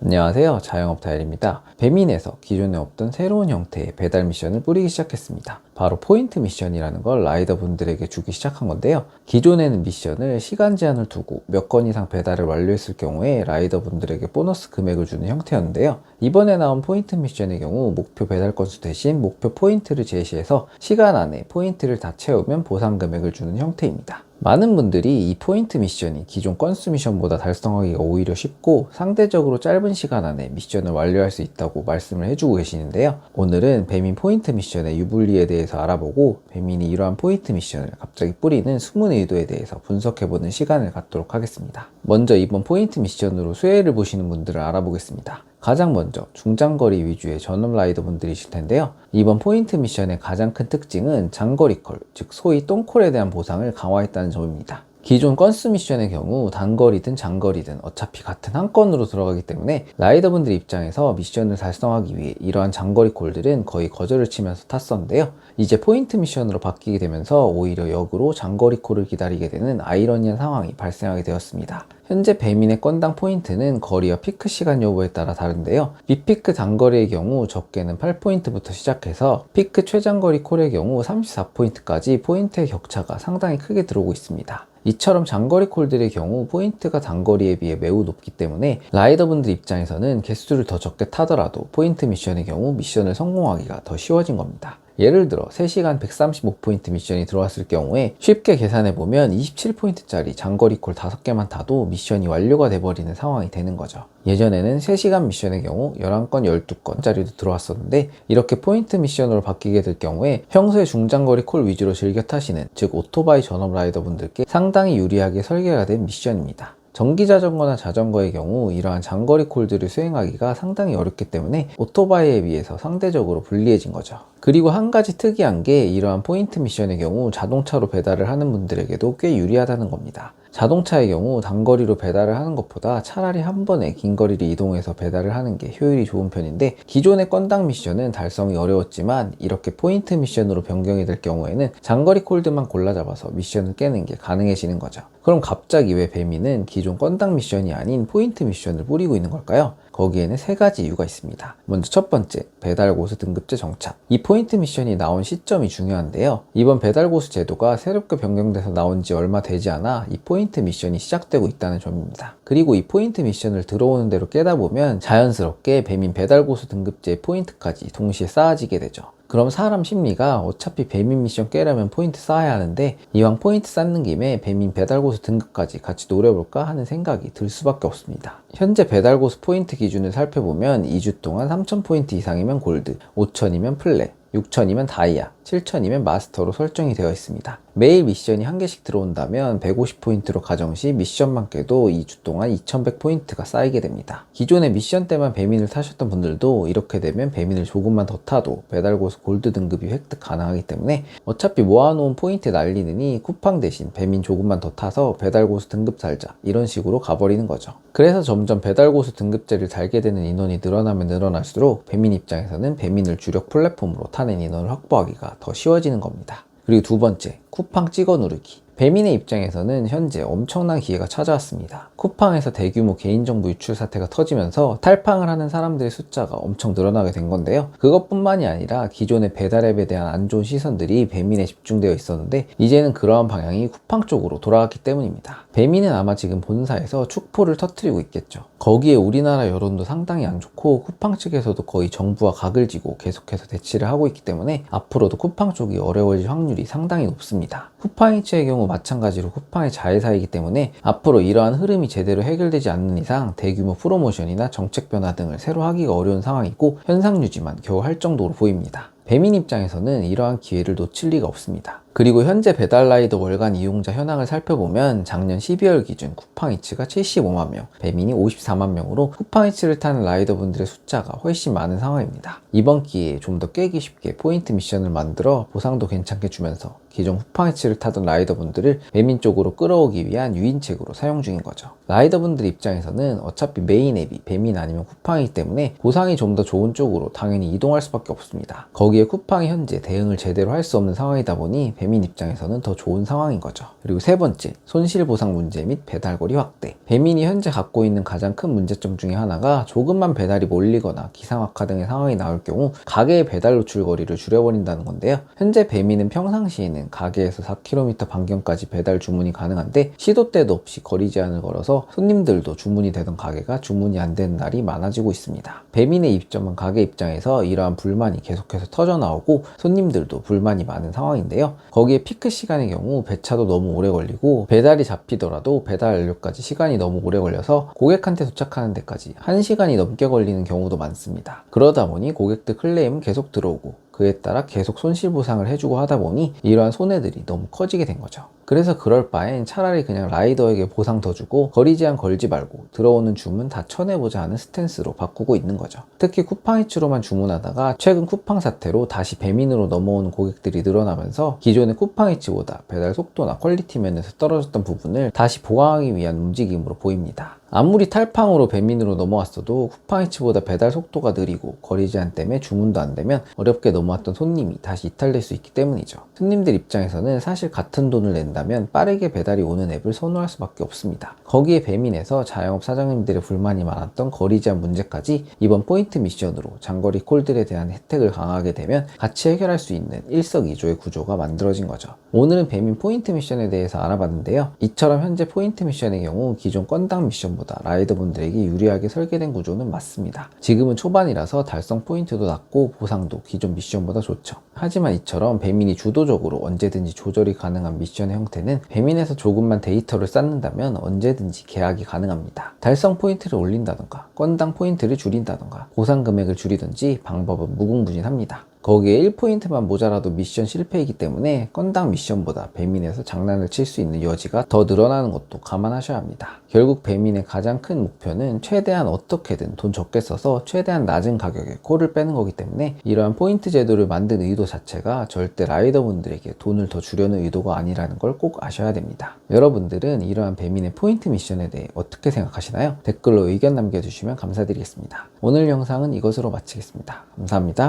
안녕하세요. 자영업 다일입니다. 배민에서 기존에 없던 새로운 형태의 배달 미션을 뿌리기 시작했습니다. 바로 포인트 미션이라는 걸 라이더 분들에게 주기 시작한 건데요. 기존에는 미션을 시간 제한을 두고 몇 건 이상 배달을 완료했을 경우에 라이더 분들에게 보너스 금액을 주는 형태였는데요. 이번에 나온 포인트 미션의 경우 목표 배달 건수 대신 목표 포인트를 제시해서 시간 안에 포인트를 다 채우면 보상 금액을 주는 형태입니다. 많은 분들이 이 포인트 미션이 기존 건수 미션보다 달성하기가 오히려 쉽고 상대적으로 짧은 시간 안에 미션을 완료할 수 있다고 말씀을 해주고 계시는데요. 오늘은 배민 포인트 미션의 유불리에 대해서 알아보고 배민이 이러한 포인트 미션을 갑자기 뿌리는 숨은 의도에 대해서 분석해보는 시간을 갖도록 하겠습니다. 먼저 이번 포인트 미션으로 수혜를 보시는 분들을 알아보겠습니다. 가장 먼저 중장거리 위주의 전업 라이더 분들이실 텐데요. 이번 포인트 미션의 가장 큰 특징은 장거리 콜, 즉 소위 똥콜에 대한 보상을 강화했다는 점입니다. 기존 건수 미션의 경우 단거리든 장거리든 어차피 같은 한 건으로 들어가기 때문에 라이더분들 입장에서 미션을 달성하기 위해 이러한 장거리 콜들은 거의 거절을 치면서 탔었는데요. 이제 포인트 미션으로 바뀌게 되면서 오히려 역으로 장거리 콜을 기다리게 되는 아이러니한 상황이 발생하게 되었습니다. 현재 배민의 건당 포인트는 거리와 피크 시간 여부에 따라 다른데요. 비피크 단거리의 경우 적게는 8포인트부터 시작해서 피크 최장거리 콜의 경우 34포인트까지 포인트의 격차가 상당히 크게 들어오고 있습니다. 이처럼 장거리 콜들의 경우 포인트가 단거리에 비해 매우 높기 때문에 라이더분들 입장에서는 개수를 더 적게 타더라도 포인트 미션의 경우 미션을 성공하기가 더 쉬워진 겁니다. 예를 들어 3시간 135포인트 미션이 들어왔을 경우에 쉽게 계산해 보면 27포인트짜리 장거리 콜 5개만 타도 미션이 완료가 돼버리는 상황이 되는 거죠. 예전에는 3시간 미션의 경우 11건, 12건짜리도 들어왔었는데 이렇게 포인트 미션으로 바뀌게 될 경우에 평소에 중장거리 콜 위주로 즐겨 타시는 즉 오토바이 전업 라이더 분들께 상당히 유리하게 설계가 된 미션입니다. 전기 자전거나 자전거의 경우 이러한 장거리 콜들을 수행하기가 상당히 어렵기 때문에 오토바이에 비해서 상대적으로 불리해진 거죠. 그리고 한 가지 특이한 게 이러한 포인트 미션의 경우 자동차로 배달을 하는 분들에게도 꽤 유리하다는 겁니다. 자동차의 경우 단거리로 배달을 하는 것보다 차라리 한 번에 긴 거리를 이동해서 배달을 하는 게 효율이 좋은 편인데 기존의 건당 미션은 달성이 어려웠지만 이렇게 포인트 미션으로 변경이 될 경우에는 장거리 콜드만 골라 잡아서 미션을 깨는 게 가능해지는 거죠. 그럼 갑자기 왜 배미는 기존 건당 미션이 아닌 포인트 미션을 뿌리고 있는 걸까요? 거기에는 세 가지 이유가 있습니다. 먼저 첫 번째, 배달고수 등급제 정착. 이 포인트 미션이 나온 시점이 중요한데요. 이번 배달고수 제도가 새롭게 변경돼서 나온 지 얼마 되지 않아 이 포인트 미션이 시작되고 있다는 점입니다. 그리고 이 포인트 미션을 들어오는 대로 깨다 보면 자연스럽게 배민 배달고수 등급제 포인트까지 동시에 쌓아지게 되죠. 그럼 사람 심리가 어차피 배민 미션 깨려면 포인트 쌓아야 하는데 이왕 포인트 쌓는 김에 배민 배달고수 등급까지 같이 노려볼까 하는 생각이 들 수밖에 없습니다. 현재 배달고수 포인트 기준을 살펴보면 2주 동안 3000포인트 이상이면 골드, 5000이면 플랫, 6천이면 다이아, 7천이면 마스터로 설정이 되어 있습니다. 매일 미션이 한 개씩 들어온다면 150포인트로 가정 시 미션만 깨도 2주 동안 2100포인트가 쌓이게 됩니다. 기존에 미션 때만 배민을 타셨던 분들도 이렇게 되면 배민을 조금만 더 타도 배달고수 골드 등급이 획득 가능하기 때문에 어차피 모아놓은 포인트 날리느니 쿠팡 대신 배민 조금만 더 타서 배달고수 등급 살자 이런 식으로 가버리는 거죠. 그래서 점점 배달고수 등급제를 달게 되는 인원이 늘어나면 늘어날수록 배민 입장에서는 배민을 주력 플랫폼으로 타는 인원을 확보하기가 더 쉬워지는 겁니다. 그리고 두 번째, 쿠팡 찍어 누르기. 배민의 입장에서는 현재 엄청난 기회가 찾아왔습니다. 쿠팡에서 대규모 개인정보 유출 사태가 터지면서 탈팡을 하는 사람들의 숫자가 엄청 늘어나게 된 건데요. 그것뿐만이 아니라 기존의 배달앱에 대한 안 좋은 시선들이 배민에 집중되어 있었는데 이제는 그러한 방향이 쿠팡 쪽으로 돌아갔기 때문입니다. 배민은 아마 지금 본사에서 축포를 터트리고 있겠죠. 거기에 우리나라 여론도 상당히 안 좋고 쿠팡 측에서도 거의 정부와 각을 지고 계속해서 대치를 하고 있기 때문에 앞으로도 쿠팡 쪽이 어려워질 확률이 상당히 높습니다. 쿠팡이츠의 경우 마찬가지로 쿠팡의 자회사이기 때문에 앞으로 이러한 흐름이 제대로 해결되지 않는 이상 대규모 프로모션이나 정책 변화 등을 새로 하기가 어려운 상황이고 현상 유지만 겨우 할 정도로 보입니다. 배민 입장에서는 이러한 기회를 놓칠 리가 없습니다. 그리고 현재 배달라이더 월간 이용자 현황을 살펴보면 작년 12월 기준 쿠팡이츠가 75만 명, 배민이 54만 명으로 쿠팡이츠를 타는 라이더분들의 숫자가 훨씬 많은 상황입니다. 이번 기회에 좀 더 깨기 쉽게 포인트 미션을 만들어 보상도 괜찮게 주면서 기존 쿠팡이츠를 타던 라이더분들을 배민 쪽으로 끌어오기 위한 유인책으로 사용 중인 거죠. 라이더분들 입장에서는 어차피 메인 앱이 배민 아니면 쿠팡이기 때문에 보상이 좀 더 좋은 쪽으로 당연히 이동할 수밖에 없습니다. 거기에 쿠팡이 현재 대응을 제대로 할 수 없는 상황이다 보니 배민 배민 입장에서는 더 좋은 상황인 거죠. 그리고 세 번째, 손실보상 문제 및 배달거리 확대. 배민이 현재 갖고 있는 가장 큰 문제점 중에 하나가 조금만 배달이 몰리거나 기상악화 등의 상황이 나올 경우 가게의 배달 노출 거리를 줄여버린다는 건데요. 현재 배민은 평상시에는 가게에서 4km 반경까지 배달 주문이 가능한데 시도 때도 없이 거리 제한을 걸어서 손님들도 주문이 되던 가게가 주문이 안 되는 날이 많아지고 있습니다. 배민의 입점한 가게 입장에서 이러한 불만이 계속해서 터져 나오고 손님들도 불만이 많은 상황인데요. 거기에 피크 시간의 경우 배차도 너무 오래 걸리고 배달이 잡히더라도 배달 완료까지 시간이 너무 오래 걸려서 고객한테 도착하는 데까지 1시간이 넘게 걸리는 경우도 많습니다. 그러다 보니 고객들 클레임은 계속 들어오고 그에 따라 계속 손실보상을 해주고 하다 보니 이러한 손해들이 너무 커지게 된 거죠. 그래서 그럴 바엔 차라리 그냥 라이더에게 보상 더 주고 거리 제한 걸지 말고 들어오는 주문 다 쳐내보자 하는 스탠스로 바꾸고 있는 거죠. 특히 쿠팡이츠로만 주문하다가 최근 쿠팡 사태로 다시 배민으로 넘어오는 고객들이 늘어나면서 기존의 쿠팡이츠보다 배달 속도나 퀄리티 면에서 떨어졌던 부분을 다시 보강하기 위한 움직임으로 보입니다. 아무리 탈팡으로 배민으로 넘어왔어도 쿠팡이츠보다 배달 속도가 느리고 거리 제한 때문에 주문도 안 되면 어렵게 넘어왔던 손님이 다시 이탈될 수 있기 때문이죠. 손님들 입장에서는 사실 같은 돈을 낸다면 빠르게 배달이 오는 앱을 선호할 수밖에 없습니다. 거기에 배민에서 자영업 사장님들의 불만이 많았던 거리 제한 문제까지 이번 포인트 미션으로 장거리 콜들에 대한 혜택을 강화하게 되면 같이 해결할 수 있는 일석이조의 구조가 만들어진 거죠. 오늘은 배민 포인트 미션에 대해서 알아봤는데요. 이처럼 현재 포인트 미션의 경우 기존 건당 미션 보다 라이더 분들에게 유리하게 설계된 구조는 맞습니다. 지금은 초반이라서 달성 포인트도 낮고 보상도 기존 미션보다 좋죠. 하지만 이처럼 배민이 주도적으로 언제든지 조절이 가능한 미션의 형태는 배민에서 조금만 데이터를 쌓는다면 언제든지 계약이 가능합니다. 달성 포인트를 올린다던가 건당 포인트를 줄인다던가 보상 금액을 줄이든지 방법은 무궁무진합니다. 거기에 1포인트만 모자라도 미션 실패이기 때문에 건당 미션보다 배민에서 장난을 칠 수 있는 여지가 더 늘어나는 것도 감안하셔야 합니다. 결국 배민의 가장 큰 목표는 최대한 어떻게든 돈 적게 써서 최대한 낮은 가격에 콜을 빼는 거기 때문에 이러한 포인트 제도를 만든 의도 자체가 절대 라이더분들에게 돈을 더 주려는 의도가 아니라는 걸 꼭 아셔야 됩니다. 여러분들은 이러한 배민의 포인트 미션에 대해 어떻게 생각하시나요? 댓글로 의견 남겨주시면 감사드리겠습니다. 오늘 영상은 이것으로 마치겠습니다. 감사합니다.